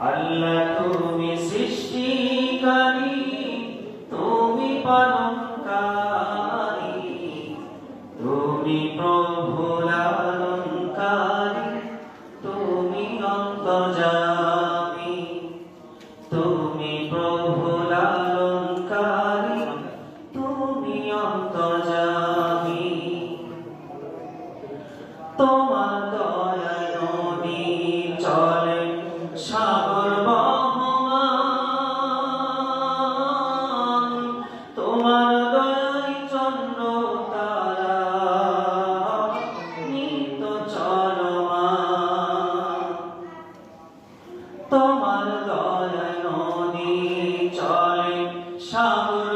আল্লাহ তুমি সৃষ্টিকারী, তুমি পালনকারী, তুমি প্রভু লালনকারী, তুমি অন্তর্যামী, তুমি প্রভু লালনকারী, তুমি অন্তর্যামী। তোমার তোমার দয়ায় নদী চলে সাগর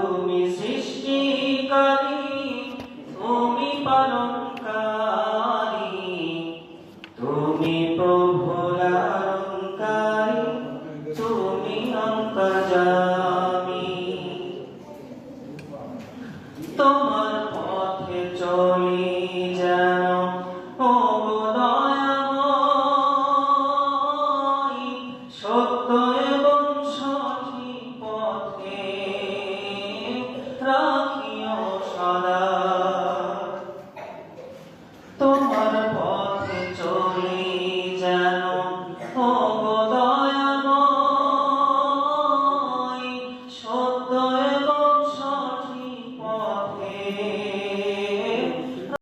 চলি যায়